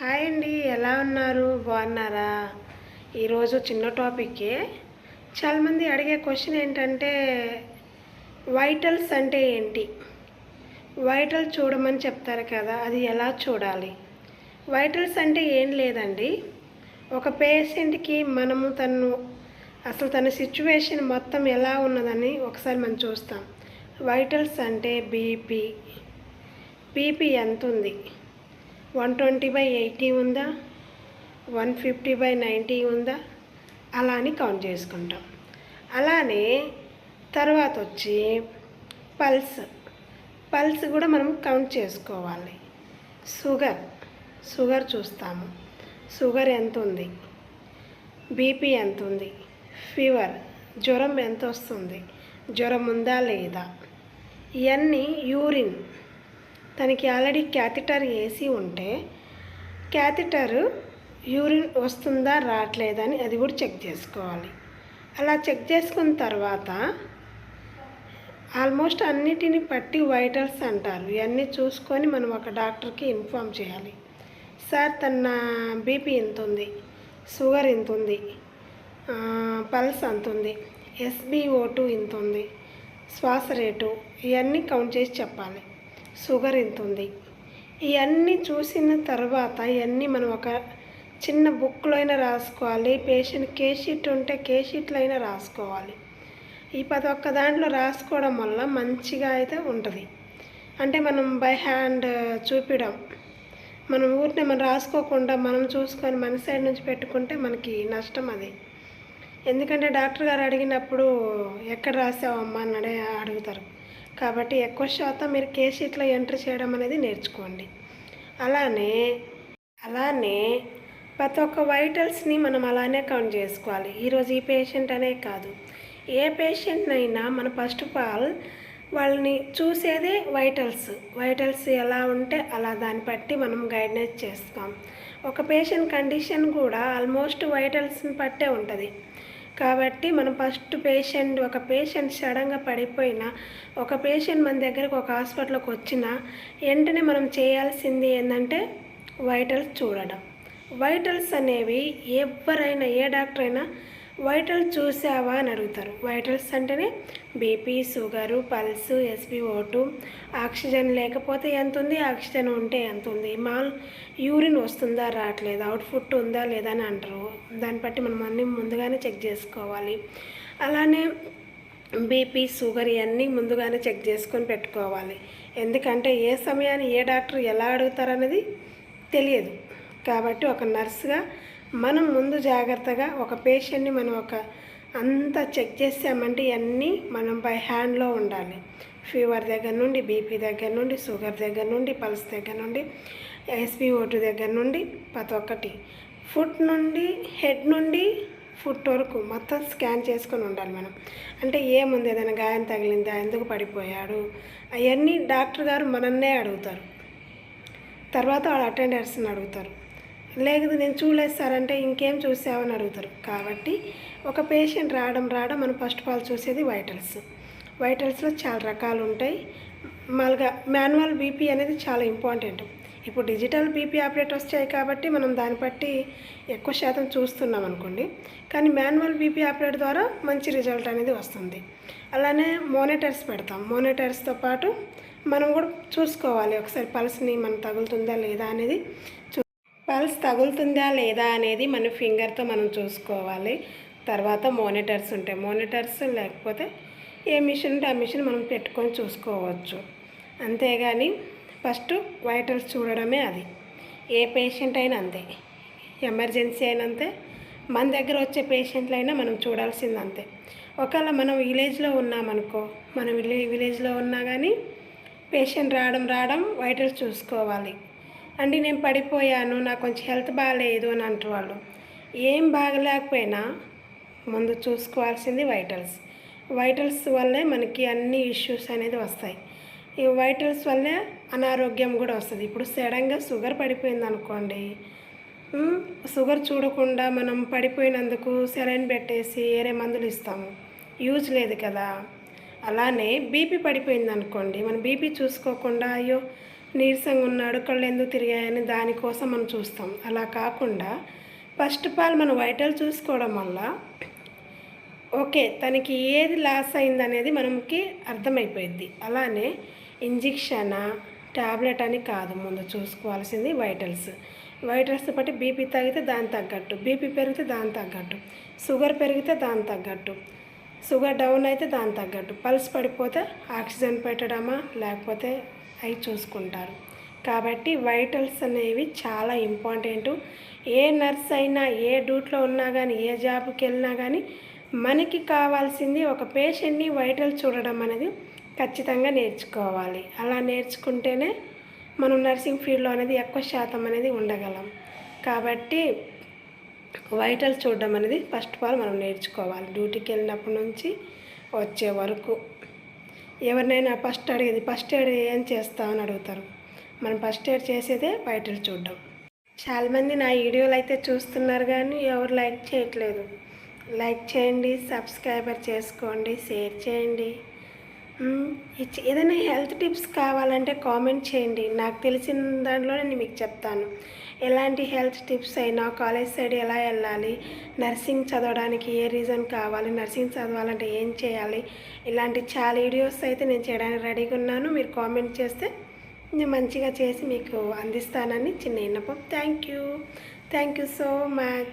Hi అండి ఎలా ఉన్నారు? బాగున్నారా? ఈరోజు చిన్న టాపిక్కే చాలామంది అడిగే క్వశ్చన్ ఏంటంటే వైటల్స్ అంటే ఏంటి? వైటల్ చూడమని చెప్తారు కదా అది ఎలా చూడాలి? వైటల్స్ అంటే ఏం లేదండి. ఒక పేషెంట్కి మనము తను అసలు తన సిచ్యువేషన్ మొత్తం ఎలా ఉన్నదని ఒకసారి మనం చూస్తాం. వైటల్స్ అంటే బీపీ. బీపీ ఎంత ఉంది? వన్ ట్వంటీ బై ఎయిటీ ఉందా? వన్ ఫిఫ్టీ బై నైంటీ ఉందా? అలా అని కౌంట్ చేసుకుంటాం. అలానే తర్వాత వచ్చి పల్స్. పల్స్ కూడా మనం కౌంట్ చేసుకోవాలి. షుగర్. షుగర్ చూస్తాము. షుగర్ ఎంత ఉంది బీపీ ఎంత ఉంది ఫీవర్. జ్వరం ఎంత వస్తుంది జ్వరం ఉందా లేదా? ఇవన్నీ యూరిన్. తనకి ఆల్రెడీ క్యాథిటర్ వేసి ఉంటే క్యాథిటర్ యూరిన్ వస్తుందా రావట్లేదని అది కూడా చెక్ చేసుకోవాలి. అలా చెక్ చేసుకున్న తర్వాత ఆల్మోస్ట్ అన్నిటిని పట్టి వైటల్స్ అంటారు. ఇవన్నీ చూసుకొని మనం ఒక డాక్టర్కి ఇన్ఫామ్ చేయాలి. సార్ తన బీపీ ఎంత ఉంది? షుగర్ ఎంత ఉంది? పల్స్ అంత ఉంది? ఎస్బీఓ టూ ఇంత ఉంది? శ్వాస రేటు ఇవన్నీ కౌంట్ చేసి చెప్పాలి. షుగర్ ఎంత ఉంది ఇవన్నీ చూసిన తర్వాత ఇవన్నీ మనం ఒక చిన్న బుక్లో అయినా రాసుకోవాలి. పేషెంట్ కేషీట్ ఉంటే కేషీట్లో అయినా రాసుకోవాలి. ఈ ప్రతి ఒక్క దాంట్లో రాసుకోవడం వల్ల మంచిగా అయితే ఉంటుంది. అంటే మనం బై హ్యాండ్ చూపించడం మనం ఊరిని మనం రాసుకోకుండా మనం చూసుకొని మన సైడ్ నుంచి పెట్టుకుంటే మనకి నష్టం అది. ఎందుకంటే డాక్టర్ గారు అడిగినప్పుడు ఎక్కడ రాసావమ్మా అని అడుగుతారు. కాబట్టి ఎక్కువ శాతం మీరు కేసీట్లో ఎంట్రీ ఎంటర్ చేయడం అనేది నేర్చుకోండి. అలానే అలానే ప్రతి ఒక్క వైటల్స్ని మనం అలానే కౌంట్ చేసుకోవాలి. ఈరోజు ఈ పేషెంట్ అనే కాదు. ఏ పేషెంట్నైనా మన ఫస్ట్ ఆఫ్ ఆల్ వాళ్ళని చూసేదే వైటల్స్. వైటల్స్ ఎలా ఉంటే అలా దాన్ని బట్టి మనం గైడెన్స్ చేస్తాం. ఒక పేషెంట్ కండిషన్ కూడా ఆల్మోస్ట్ వైటల్స్ని పట్టే ఉంటుంది. కాబట్టి మనం ఫస్ట్ పేషెంట్ ఒక పేషెంట్ సడన్గా పడిపోయినా ఒక పేషెంట్ మన దగ్గరకు ఒక హాస్పిటల్కి వచ్చినా వెంటనే మనం చేయాల్సింది ఏంటంటే వైటల్స్ చూడడం. వైటల్స్ అనేవి ఎవరైనా ఏ డాక్టర్ అయినా వైటల్ చూసావా అని అడుగుతారు. వైటల్స్ అంటేనే BP sugar pulse S P O two oxygen లేకపోతే ఎంత ఉంది? ఆక్సిజన్ ఉంటే ఎంత ఉంది? మాల్ యూరిన్ వస్తుందా? రావట్లేదు? అవుట్ఫుట్ ఉందా? లేదా? అని అంటారు. దాన్ని బట్టి మనం అన్నీ ముందుగానే చెక్ చేసుకోవాలి. అలానే బీపీ షుగర్ ఇవన్నీ ముందుగానే చెక్ చేసుకొని పెట్టుకోవాలి. ఎందుకంటే ఏ సమయాన్ని ఏ డాక్టర్ ఎలా అడుగుతారనేది తెలియదు. కాబట్టి ఒక నర్సుగా మనం ముందు జాగ్రత్తగా ఒక పేషెంట్ని మనం ఒక అంతా చెక్ చేసామంటే ఇవన్నీ మనం బై హ్యాండ్లో ఉండాలి. ఫీవర్ దగ్గర నుండి బీపీ దగ్గర నుండి షుగర్ దగ్గర నుండి పల్స్ దగ్గర నుండి ఎస్పీఓటు దగ్గర నుండి ప్రతి ఒక్కటి. ఫుట్ నుండి హెడ్ నుండి ఫుట్ వరకు మొత్తం స్కాన్ చేసుకొని ఉండాలి మనం. అంటే ఏముంది? ఏదైనా గాయం తగిలిందా? ఎందుకు పడిపోయాడు? అవన్నీ డాక్టర్ గారు మనన్నే అడుగుతారు. తర్వాత వాళ్ళు అటెండర్స్ని అడుగుతారు. లేదు నేను చూడలేదు సార్ అంటే ఇంకేం చూసావని అడుగుతారు. కాబట్టి ఒక పేషెంట్ రావడం రావడం మనం ఫస్ట్ ఆఫ్ ఆల్ చూసేది వైటల్స్ వైటల్స్లో చాలా రకాలు ఉంటాయి. మామూలుగా మాన్యువల్ బీపీ అనేది చాలా ఇంపార్టెంట్. ఇప్పుడు డిజిటల్ బీపీ ఆపరేట్ వచ్చాయి కాబట్టి మనం దాన్ని బట్టి ఎక్కువ శాతం చూస్తున్నాం అనుకోండి. కానీ మాన్యువల్ బీపీ ఆపరేట్ ద్వారా మంచి రిజల్ట్ అనేది వస్తుంది. అలానే మోనిటర్స్ పెడతాం. మోనిటర్స్తో పాటు మనం కూడా చూసుకోవాలి. ఒకసారి పల్స్ని మనం తగులుతుందా లేదా అనేది చూ పల్స్ తగులుతుందా లేదా అనేది మన ఫింగర్తో మనం చూసుకోవాలి. తర్వాత మోనిటర్స్ ఉంటాయి. మోనిటర్స్ లేకపోతే ఏ మిషన్ ఉంటే ఆ మిషన్ మనం పెట్టుకొని చూసుకోవచ్చు. అంతేగాని ఫస్ట్ వైటల్స్ చూడడమే అది. ఏ పేషెంట్ అయినా అంతే. ఎమర్జెన్సీ అయినా అంతే. మన దగ్గర వచ్చే పేషెంట్లైనా మనం చూడాల్సింది అంతే. ఒకవేళ మనం విలేజ్లో ఉన్నామనుకో మనం విలే విలేజ్లో ఉన్నా కానీ పేషెంట్ రావడం రావడం వైటల్స్ చూసుకోవాలి. అండి నేను పడిపోయాను నాకు కొంచెం హెల్త్ బాగాలేదు అని అంటారు ఏం బాగలేకపోయినా ముందు చూసుకోవాల్సింది వైటల్స్ వైటల్స్ వల్లే మనకి అన్ని ఇష్యూస్ అనేది వస్తాయి. ఈ వైటల్స్ వల్లే అనారోగ్యం కూడా వస్తుంది. ఇప్పుడు సడన్గా షుగర్ పడిపోయింది అనుకోండి షుగర్ చూడకుండా మనం పడిపోయినందుకు సెలైన్ పెట్టేసి వేరే మందులు ఇస్తాము. యూజ్ లేదు కదా. అలానే బీపీ పడిపోయింది అనుకోండి మనం బీపీ చూసుకోకుండా అయ్యో నీరసంగా ఉన్నాడు కళ్ళు ఎందుకు తిరిగాయని దానికోసం మనం చూస్తాం. అలా కాకుండా ఫస్ట్ ఆఫ్ ఆల్ మనం వైటల్ చూసుకోవడం వల్ల ఓకే తనకి ఏది లాస్ అయింది అనేది మనకి అర్థమైపోయింది అలానే ఇంజెక్షనా ట్యాబ్లెట్ అని కాదు ముందు చూసుకోవాల్సింది వైటల్స్ వైటల్స్ బట్టి బీపీ తగ్గితే దాని తగ్గట్టు బీపీ పెరిగితే దాని తగ్గట్టు షుగర్ పెరిగితే దాని తగ్గట్టు షుగర్ డౌన్ అయితే దాని తగ్గట్టు పల్స్ పడిపోతే ఆక్సిజన్ పెట్టడమా లేకపోతే అవి చూసుకుంటారు. కాబట్టి వైటల్స్ అనేవి చాలా ఇంపార్టెంట్ ఏ నర్స్ అయినా ఏ డ్యూట్లో ఉన్నా కానీ ఏ జాబ్కి వెళ్ళినా కానీ మనకి కావాల్సింది ఒక పేషెంట్ని వైటల్ చూడడం అనేది ఖచ్చితంగా నేర్చుకోవాలి. అలా నేర్చుకుంటేనే మనం నర్సింగ్ ఫీల్డ్లో అనేది ఎక్కువ శాతం అనేది ఉండగలం. కాబట్టి వైటల్ చూడడం అనేది ఫస్ట్ ఆఫ్ ఆల్ మనం నేర్చుకోవాలి. డ్యూటీకి వెళ్ళినప్పటి నుంచి వచ్చే వరకు ఎవరినైనా ఫస్ట్ అడిగేది ఫస్ట్ ఎయిడ్ ఏం చేస్తామని అడుగుతారు. మనం ఫస్ట్ ఎయిడ్ చేసేదే బయటలు చూడడం. చాలామంది నా వీడియోలు అయితే చూస్తున్నారు కానీ ఎవరు లైక్ చేయట్లేదు. లైక్ చేయండి సబ్స్క్రైబర్ చేసుకోండి షేర్ చేయండి. ఏదైనా హెల్త్ టిప్స్ కావాలంటే కామెంట్ చేయండి. నాకు తెలిసిన దాంట్లో నేను మీకు చెప్తాను. ఎలాంటి హెల్త్ టిప్స్ అయినా కాలేజ్ సైడ్ ఎలా వెళ్ళాలి నర్సింగ్ చదవడానికి ఏ రీజన్ కావాలి నర్సింగ్ చదవాలంటే ఏం చేయాలి ఇలాంటి చాలా వీడియోస్ అయితే నేను చేయడానికి రెడీగా ఉన్నాను. మీరు కామెంట్ చేస్తే నేను మంచిగా చేసి మీకు అందిస్తానని చిన్న విన్నపం. Thank you. Thank you so much